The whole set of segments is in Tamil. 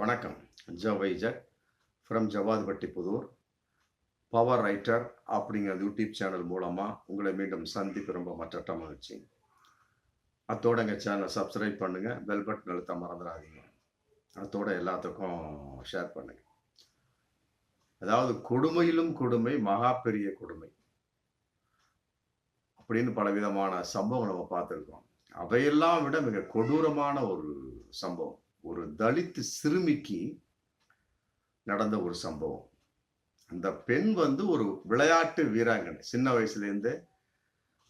வணக்கம். Jo from Jawadhipatti Pudur. Power writer அப்படிங்கிற யூடியூப் சேனல் மூலமாக உங்களை மீண்டும் சந்திப்பு ரொம்ப மற்ற மகிழ்ச்சி. அத்தோட எங்கள் சேனலை சப்ஸ்கிரைப் பண்ணுங்கள் பெல் பட்டன் அழுத்த மறந்துடாதீங்க. அத்தோட எல்லாத்துக்கும் ஷேர் பண்ணுங்கள் அதாவது கொடுமையிலும் கொடுமை மகா பெரிய கொடுமை அப்படின்னு பலவிதமான சம்பவம் நம்ம பார்த்துருக்கோம். அவையெல்லாம் விட மிக கொடூரமான ஒரு சம்பவம். ஒரு தலித் சிறுமிக்கு நடந்த ஒரு சம்பவம். அந்த பெண் வந்து ஒரு விளையாட்டு வீராங்கனை சின்ன வயசுலேருந்து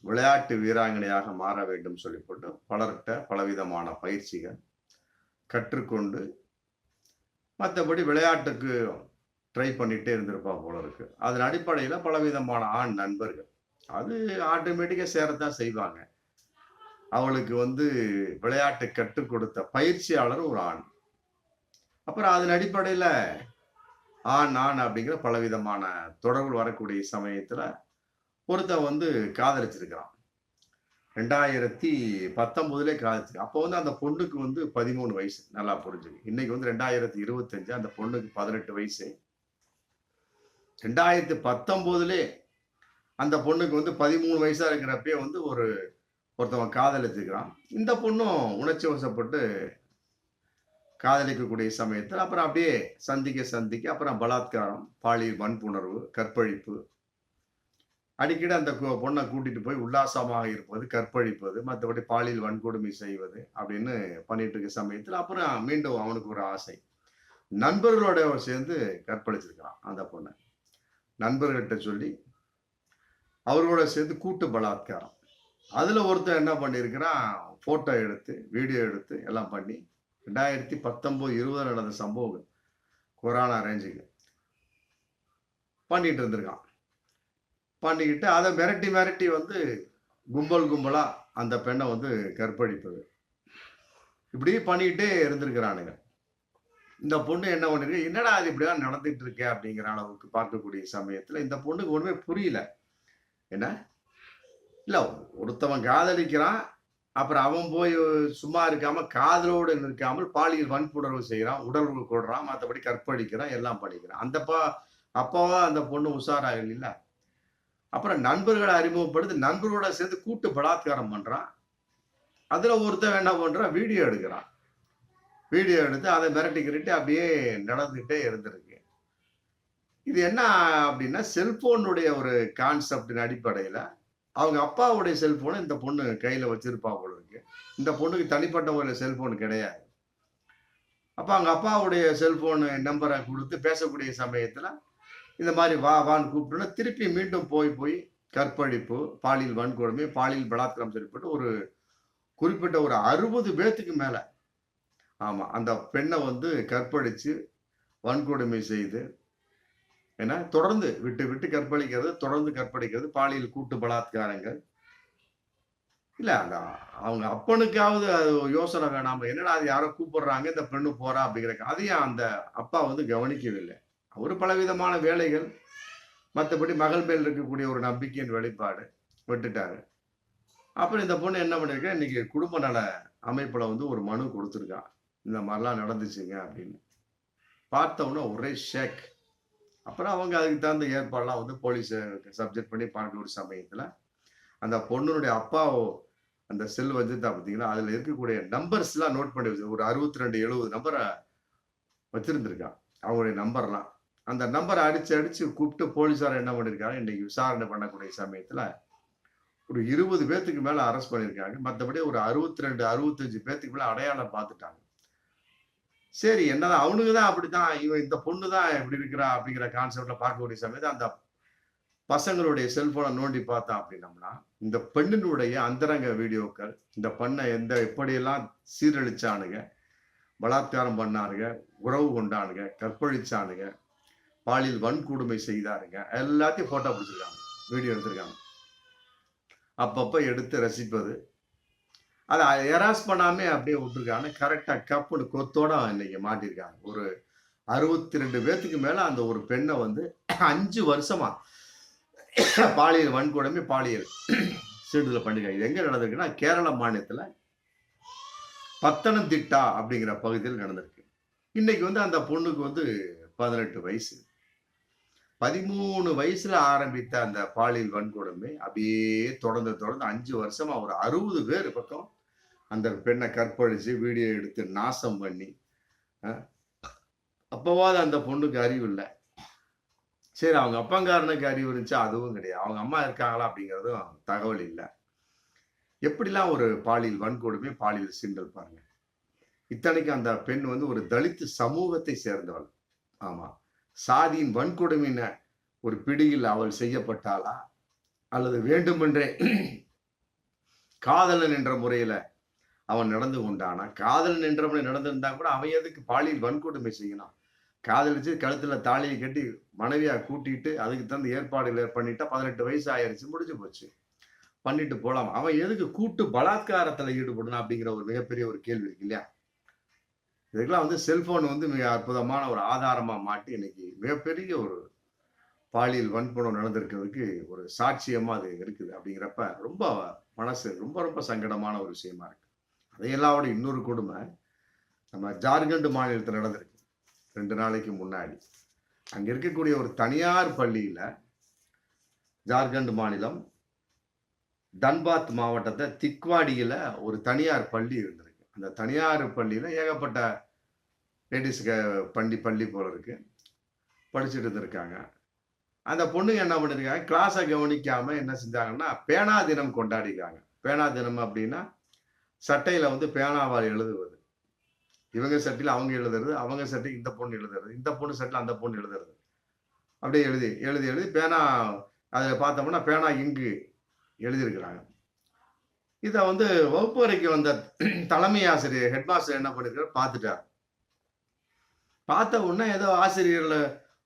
விளையாட்டு வீராங்கனையாக மாற வேண்டும் சொல்லி போட்டு பலர்கிட்ட பலவிதமான பயிற்சிகள் கற்றுக்கொண்டு மற்றபடி விளையாட்டுக்கு ட்ரை பண்ணிகிட்டே இருந்திருப்பா போல இருக்கு அதன் அடிப்படையில் பலவிதமான ஆண் நண்பர்கள் அது ஆட்டோமேட்டிக்காக சேரத்தான் செய்வாங்க. அவளுக்கு வந்து விளையாட்டு கற்றுக் கொடுத்த பயிற்சியாளர் ஒரு ஆண். அப்புறம் அதன் அடிப்படையில் ஆண் ஆண் அப்படிங்கிற பலவிதமான தொடர்புகள் வரக்கூடிய சமயத்தில் ஒருத்தன் வந்து காதலிச்சிருக்கிறான். ரெண்டாயிரத்தி பத்தொன்பதுலே காதலிச்சிருக்கான். அப்போ வந்து அந்த பொண்ணுக்கு வந்து பதிமூணு வயசு. நல்லா புரிஞ்சுக்கு இன்னைக்கு வந்து ரெண்டாயிரத்தி இருபத்தஞ்சு அந்த பொண்ணுக்கு பதினெட்டு வயசு. ரெண்டாயிரத்தி பத்தொன்பதுலே அந்த பொண்ணுக்கு வந்து பதிமூணு வயசா இருக்கிறப்பே வந்து ஒரு ஒருத்தவன் காதலிச்சுக்கிறான். இந்த பொண்ணும் உணர்ச்சி வசப்பட்டு காதலிக்கக்கூடிய சமயத்தில் அப்புறம் அப்படியே சந்திக்க சந்திக்க அப்புறம் பலாத்காரம் பாலியல் வன்புணர்வு கற்பழிப்பு. அடிக்கடி அந்த பொண்ணை கூட்டிட்டு போய் உல்லாசமாக இருப்பது கற்பழிப்பது மற்றபடி பாலியல் வன்கொடுமை செய்வது அப்படின்னு பண்ணிட்டு இருக்க சமயத்தில் அப்புறம் மீண்டும் அவனுக்கு ஒரு ஆசை. நண்பர்களோட சேர்ந்து கற்பழிச்சிருக்கிறான் அந்த பொண்ணை. நண்பர்கிட்ட சொல்லி அவர்களோட சேர்ந்து கூட்டு பலாத்காரம். அதில் ஒருத்தர் என்ன பண்ணியிருக்கிறான் ஃபோட்டோ எடுத்து வீடியோ எடுத்து எல்லாம் பண்ணி ரெண்டாயிரத்தி பத்தொம்போது இருபது நடந்த சம்பவம் கொரோனா ரேஞ்சுக்கு பண்ணிகிட்டு இருந்திருக்கான். பண்ணிக்கிட்டு அதை மிரட்டி மிரட்டி வந்து கும்பல் கும்பலாக அந்த பெண்ணை வந்து கற்பழிப்பது. இப்படி பண்ணிக்கிட்டே இருந்திருக்கிறானுங்க. இந்த பொண்ணு என்ன பண்ணிருக்கு என்னடா அது இப்படிலாம் நடந்துட்டு இருக்கே? அப்படிங்கிற அளவுக்கு பார்க்கக்கூடிய சமயத்தில் இந்த பொண்ணுக்கு ஒன்றுமே புரியல. என்ன? இல்லை ஒருத்தவன் காதலிக்கிறான் அப்புறம் அவன் போய் சும்மா இருக்காம காதலோடு நிற்காமல் பாலியல் வன்புணர்வு செய்கிறான் உடல் கொடுறான் மற்றபடி கற்பழிக்கிறான் எல்லாம் படிக்கிறான். அந்த பா அப்பாவா அந்த பொண்ணு உஷாராக இல்லை. அப்புறம் நண்பர்களை அறிமுகப்படுத்தி நண்பர்களோட சேர்ந்து கூட்டு பலாத்காரம் பண்றான். அதுல ஒருத்தன் என்ன பண்றான்? வீடியோ எடுக்கிறான். வீடியோ எடுத்து அதை மிரட்டி கிரட்டி அப்படியே நடந்துகிட்டே இருந்திருக்கு. இது என்ன அப்படின்னா செல்போனுடைய ஒரு கான்செப்டின் அடிப்படையில் அவங்க அப்பாவுடைய செல்போனை இந்த பொண்ணு கையில் வச்சிருப்பா போல இருக்கு. இந்த பொண்ணுக்கு தனிப்பட்ட ஒரு செல்போன் கிடையாது. அப்போ அவங்க அப்பாவுடைய செல்போன் நம்பரை கொடுத்து பேசக்கூடிய சமயத்தில் இந்த மாதிரி வா வான்னு கூப்பிட்டோன்னா திருப்பி மீண்டும் போய் போய் கற்பழிப்பு பாலியல் வன்கொடுமை பாலியல் பலாத்காரம் சரிப்பட்டு ஒரு குறிப்பிட்ட ஒரு அறுபது பேத்துக்கு மேலே. ஆமாம் அந்த பெண்ணை வந்து கற்பழித்து வன்கொடுமை செய்து ஏன்னா தொடர்ந்து விட்டு விட்டு கற்பழிக்கிறது தொடர்ந்து கற்பழிக்கிறது பாலியல் கூட்டு பலாத்காரங்கள். இல்ல அந்த அவங்க அப்பனுக்காவது அது யோசனை வேணாம். என்னடா அது யாரோ கூப்பிடுறாங்க இந்த பெண்ணு போறா அப்படிங்கிற அதையும் அந்த அப்பா வந்து கவனிக்கவில்லை. அவரு பலவிதமான வேலைகள் மற்றபடி மகள் மேல் இருக்கக்கூடிய ஒரு நம்பிக்கையின் வெளிப்பாடு விட்டுட்டாரு. அப்புறம் இந்த பொண்ணு என்ன பண்ணிருக்கா இன்னைக்கு குடும்ப நல அமைப்புல வந்து ஒரு மனு கொடுத்துருக்கான் இந்த மாதிரிலாம் நடந்துச்சுங்க அப்படின்னு. பார்த்தவொன்னே ஒரே ஷேக். அப்புறம் அவங்க அதுக்கு தகுந்த ஏற்பாடெல்லாம் வந்து போலீஸ் சப்ஜெக்ட் பண்ணி பார்க்க ஒரு சமயத்தில் அந்த பொண்ணுடைய அப்பாவோ அந்த செல் வச்சுருந்தா பார்த்தீங்கன்னா அதில் இருக்கக்கூடிய நம்பர்ஸ்லாம் நோட் பண்ணி வச்சு ஒரு அறுபத்தி ரெண்டு எழுபது நம்பரை வச்சுருந்துருக்கான். அவங்களுடைய நம்பர்லாம் அந்த நம்பரை அடித்து அடித்து கூப்பிட்டு போலீஸார் என்ன பண்ணிருக்காங்க? இன்னைக்கு விசாரணை பண்ணக்கூடிய சமயத்தில் ஒரு இருபது பேர்த்துக்கு மேலே அரெஸ்ட் பண்ணியிருக்காங்க மற்றபடி ஒரு அறுபத்தி ரெண்டு அறுபத்தஞ்சு பேர்த்துக்கு மேலே அடையாளம் பார்த்துட்டாங்க. சரி என்னதான் அவனுக்கு தான் அப்படித்தான் இவன் இந்த பொண்ணு தான் இப்படி இருக்கிறா அப்படிங்கிற கான்செப்ட்ல பார்க்கக்கூடிய சமயத்தை அந்த பசங்களுடைய செல்போனை நோண்டி பார்த்தோம் அப்படின்னம்னா இந்த பெண்ணினுடைய அந்தரங்க வீடியோக்கள் இந்த பெண்ணை எந்த எப்படியெல்லாம் சீரழிச்சானுங்க பலாத்காரம் பண்ணானுங்க உறவு கொண்டானுங்க கற்பழிச்சானுங்க பாலியல் வன்கொடுமை செய்தாருங்க எல்லாத்தையும் போட்டோ பிடிச்சிருக்காங்க வீடியோ எடுத்திருக்காங்க. அப்பப்போ எடுத்து ரசிப்பது அதை எராஸ் பண்ணாமே அப்படியே விட்டுருக்காங்க. கரெக்டாக கப்புன்னு கொத்தோட இன்னைக்கு மாட்டியிருக்காங்க. ஒரு அறுபத்தி ரெண்டு பேர்த்துக்கு மேலே அந்த ஒரு பெண்ணை வந்து அஞ்சு வருஷமா பாலியல் வன்கொடுமை பாலியல் சீடுதலை பண்ணிருக்காங்க இது எங்கே நடந்திருக்குன்னா கேரள மாநிலத்தில் பத்தனந்திட்டா அப்படிங்கிற பகுதியில் நடந்திருக்கு. இன்னைக்கு வந்து அந்த பொண்ணுக்கு வந்து பதினெட்டு வயசு. பதிமூணு வயசுல ஆரம்பித்த அந்த பாலியல் வன்கொடுமை அப்படியே தொடர்ந்து தொடர்ந்து அஞ்சு வருஷமா ஒரு அறுபது பேர் பக்கம் அந்த பெண்ணை கற்பழிச்சு வீடியோ எடுத்து நாசம் பண்ணி அப்போவாது அப்பவாது அந்த பொண்ணுக்கு அறிவு இல்லை. சரி அவங்க அப்பங்காரனுக்கு அறிவு இருந்துச்சா? அதுவும் கிடையாது. அவங்க அம்மா இருக்காங்களா அப்படிங்கிறதும் தகவல் இல்லை. எப்படிலாம் ஒரு பாலியல் வன்கொடுமை பாலியல் சீண்டல் பாருங்க. இத்தனைக்கு அந்த பெண் வந்து ஒரு தலித்து சமூகத்தை சேர்ந்தவள். ஆமா. சாதியின் வன்கொடுமையின ஒரு பிடியில் அவள் செய்யப்பட்டாளா? அல்லது வேண்டுமென்றே காதலன் என்ற முறையில அவன் நடந்து கொண்டானா? காதல் நின்றவனை நடந்திருந்தா கூட அவன் எதுக்கு பாலியல் வன்கொடுமை செய்யணும்? காதலிச்சு கழுத்துல தாலியை கட்டி மனைவியா கூட்டிட்டு அதுக்கு தகுந்த ஏற்பாடுகள் பண்ணிட்டா பதினெட்டு வயசு ஆயிடுச்சு முடிஞ்சு போச்சு. பண்ணிட்டு போலாம். அவன் எதுக்கு கூட்டு பலாத்காரத்துல ஈடுபடணும் அப்படிங்கிற ஒரு மிகப்பெரிய ஒரு கேள்வி இருக்கு இல்லையா? இதுக்கெல்லாம் வந்து செல்போன் வந்து மிக அற்புதமான ஒரு ஆதாரமா மாட்டி இன்னைக்கு மிகப்பெரிய ஒரு பாலியல் வன்புணம் நடந்திருக்கிறதுக்கு ஒரு சாட்சியமா அது இருக்குது அப்படிங்கிறப்ப ரொம்ப மனசு ரொம்ப ரொம்ப சங்கடமான ஒரு விஷயமா இருக்கு. அதையெல்லாம் விட இன்னொரு கொடுமை நம்ம ஜார்க்கண்ட் மாநிலத்தில் நடந்திருக்கு. ரெண்டு நாளைக்கு முன்னாடி. அங்கே இருக்கக்கூடிய ஒரு தனியார் பள்ளியில் ஜார்க்கண்ட் மாநிலம் தன்பாத் மாவட்டத்தை திக்வாடியில் ஒரு தனியார் பள்ளி இருந்திருக்கு. அந்த தனியார் பள்ளியில் ஏகப்பட்ட லேடிஸுக்கு பள்ளி பள்ளி போல இருக்கு. படிச்சுட்டு இருந்திருக்காங்க. அந்த பொண்ணுங்க என்ன பண்ணியிருக்காங்க கிளாஸை கவனிக்காமல் என்ன செஞ்சாங்கன்னா பேனா தினம் கொண்டாடிக்காங்க பேனா தினம் அப்படின்னா சட்டையில் வந்து பேனாவால் எழுதுவது. இவங்க சட்டையில் அவங்க எழுதுறது அவங்க சட்டை இந்த பொண்ணு எழுதுறது இந்த பொண்ணு சட்டையில் அந்த பொண்ணு எழுதுறது. அப்படியே எழுதி எழுதி எழுதி பேனா அதில் பார்த்தோம்னா பேனா இங்கு எழுதியிருக்கிறாங்க. இதை வந்து வகுப்பு வரைக்கும் வந்த தலைமை ஆசிரியர் ஹெட்மாஸ்டர் என்ன பண்ணிருக்காரு? பார்த்துட்டார். பார்த்த உடனே ஏதோ ஆசிரியர்களை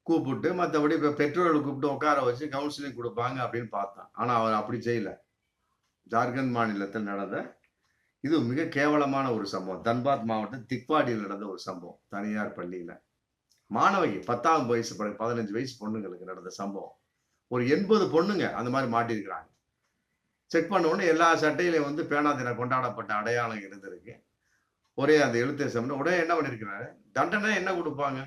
கூப்பிட்டு மற்றபடி இப்போ பெற்றோர்களை கூப்பிட்டு உட்கார வச்சு கவுன்சிலிங் கொடுப்பாங்க அப்படின்னு பார்த்தான். ஆனால் அவர் அப்படி செய்யல. ஜார்க்கண்ட் மாநிலத்தில் நடந்த இது மிக கேவலமான ஒரு சம்பவம். தன்பாத் மாவட்டம் திக்வாடியில் நடந்த ஒரு சம்பவம் தனியார் பள்ளியில். மாணவி பத்தாம் வயசு பதினஞ்சு வயசு பொண்ணுங்களுக்கு நடந்த சம்பவம். ஒரு எண்பது பொண்ணுங்க அந்த மாதிரி மாட்டியிருக்கிறாங்க. செக் பண்ண உடனே எல்லா சட்டையிலையும் வந்து பேனா தினம் கொண்டாடப்பட்ட அடையாளம் இருந்திருக்கு. ஒரே அந்த எழுத்து சம்பந்தம் உடனே என்ன பண்ணியிருக்கிறாரு? தண்டனை என்ன கொடுப்பாங்க?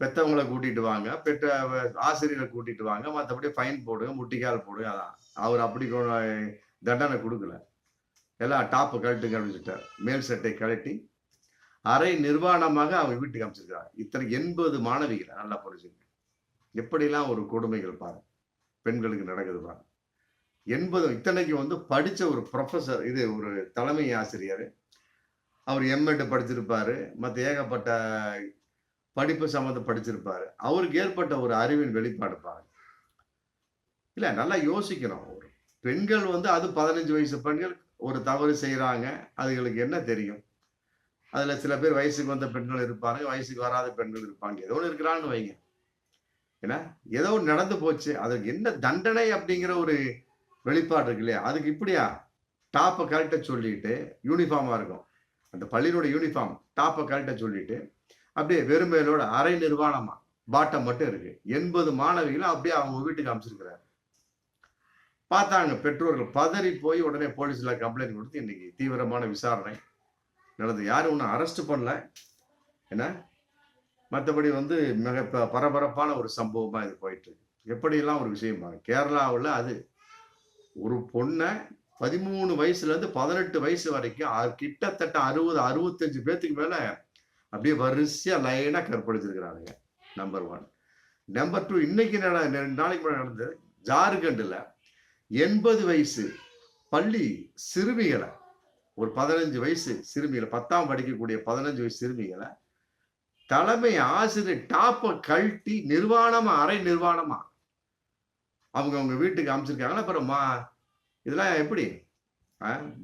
பெத்தவங்களை கூட்டிட்டு வாங்க பெற்ற ஆசிரியரை கூட்டிட்டு வாங்க மற்றபடி ஃபைன் போடுங்க முட்டிக்கால் போடுங்க அதான். அவர் அப்படி தண்டனை கொடுக்கல. எல்லாம் டாப்பு கழட்டுங்க அப்படின்னு சொல்லிட்டார் மேல் சட்டை கழட்டி அரை நிர்வாணமாக அவங்க வீட்டுக்கு அமைச்சிருக்கிறார் இத்தனை எண்பது மாணவிகளை நல்லா புரிஞ்சுங்க எப்படிலாம் ஒரு கொடுமைகள் பாருங்க. பெண்களுக்கு நடக்குது பாருங்க. எண்பது இத்தனைக்கு வந்து படித்த ஒரு ப்ரொஃபசர் இது ஒரு தலைமை ஆசிரியர். அவர் எம்எட் படிச்சிருப்பாரு. மற்ற ஏகப்பட்ட படிப்பு சம்மந்தம் படிச்சிருப்பாரு. அவருக்கு ஏற்பட்ட ஒரு அறிவின் வெளிப்பாடு பாருங்க. இல்லை நல்லா யோசிக்கணும். பெண்கள் வந்து அது பதினஞ்சு வயசு பெண்கள் ஒரு தவறு செய்கிறாங்க அதுகளுக்கு என்ன தெரியும்? அதில் சில பேர் வயசுக்கு வந்த பெண்கள் இருப்பாங்க வயசுக்கு வராத பெண்கள் இருப்பாங்க. ஏதோ ஒன்று இருக்கிறான்னு வைங்க. ஏன்னா ஏதோ ஒன்று நடந்து போச்சு அதுக்கு என்ன தண்டனை அப்படிங்கிற ஒரு வெளிப்பாடு இருக்கு இல்லையா? அதுக்கு இப்படியா? டாப்பை கரெக்டாக சொல்லிட்டு யூனிஃபார்மாக இருக்கும். அந்த பள்ளியினோட யூனிஃபார்ம் டாப்பை கரெக்டாக சொல்லிட்டு அப்படியே வெறுமையிலோட அரை நிர்வாணமா பாட்டம் மட்டும் இருக்கு. எண்பது மாணவிகளும் அப்படியே அவங்க வீட்டுக்கு அமைச்சிருக்கிறாரு. பார்த்தாங்க பெற்றோர்கள் பதறி போய் உடனே போலீஸில் கம்ப்ளைண்ட் கொடுத்து இன்னைக்கு தீவிரமான விசாரணை நடந்து யாரும் ஒன்றும் அரெஸ்ட் பண்ணல. என்ன மற்றபடி வந்து மிக பரபரப்பான ஒரு சம்பவமாக இது போயிட்டு எப்படியெல்லாம் ஒரு விஷயமா கேரளாவில் அது ஒரு பொண்ணை பதிமூணு வயசுலேருந்து பதினெட்டு வயசு வரைக்கும் கிட்டத்தட்ட அறுபது அறுபத்தஞ்சு பேர்த்துக்கு மேலே அப்படியே வரிசையாக லைனாக கற்பழிச்சிருக்கிறானுங்க நம்பர் ஒன் நம்பர் டூ இன்னைக்கு ரெண்டு நாளைக்கு முன்னாடி நடந்தது ஜார்க்கண்டில் எண்பது வயசு பள்ளி சிறுமிகளை ஒரு பதினஞ்சு வயசு சிறுமிகளை பத்தாம் படிக்கக்கூடிய பதினஞ்சு வயசு சிறுமிகளை தலைமை ஆசிரியர் டாப்பை கழட்டி நிர்வாணமா அரை நிர்வாணமா அவங்க அவங்க வீட்டுக்கு அமைச்சிருக்காங்கன்னா அப்புறம் மா இதெல்லாம் எப்படி?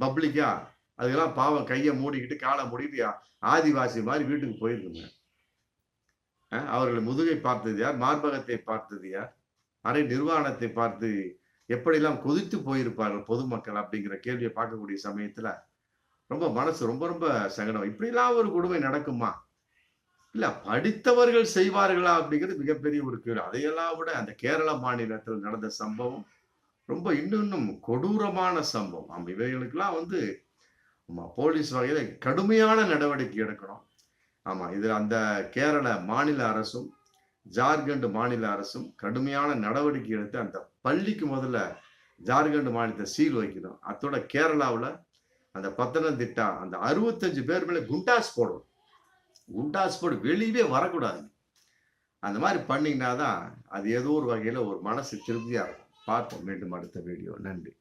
பப்ளிக்கா? அதுக்கெல்லாம் பாவம் கையை மூடிக்கிட்டு காலை மூடிக்கிட்டு ஆதிவாசி மாதிரி வீட்டுக்கு போயிருக்குங்க. அவர்கள் முதுகை பார்த்தது யார்? மார்பகத்தை பார்த்தது யார்? அரை நிர்வாணத்தை பார்த்து எப்படிலாம் கொதித்து போயிருப்பார்கள் பொதுமக்கள் அப்படிங்கிற கேள்வியை பார்க்கக்கூடிய சமயத்துல ரொம்ப மனசு ரொம்ப ரொம்ப சங்கடம். இப்படிலாம் ஒரு கொடுமை நடக்குமா? இல்ல படித்தவர்கள் செய்வார்களா அப்படிங்கிறது மிகப்பெரிய ஒரு கேள்வி. அதையெல்லாம் விட அந்த கேரள மாநிலத்தில் நடந்த சம்பவம் ரொம்ப இன்னும் இன்னும் கொடூரமான சம்பவம். இவைகளுக்கெல்லாம் வந்து ஆமா, போலீஸ் வகையில கடுமையான நடவடிக்கை எடுக்கணும். ஆமா இதுல அந்த கேரள மாநில அரசும் ஜார்க்கண்ட் மாநில அரசும் கடுமையான நடவடிக்கை எடுத்து அந்த பள்ளிக்கு முதல்ல ஜார்க்கண்ட் மாநிலத்தை சீல் வைக்கணும் அத்தோட கேரளாவில் அந்த பத்தனந்திட்டா அந்த அறுபத்தஞ்சு பேர் மேலே குண்டாஸ் போடணும். குண்டாஸ் போட்டு வெளியவே வரக்கூடாது. அந்த மாதிரி பண்ணிங்கன்னா தான் அது ஏதோ ஒரு வகையில் ஒரு மனசு திருப்தியாக இருக்கும். பார்ப்போம். மீண்டும் அடுத்த வீடியோ. நன்றி.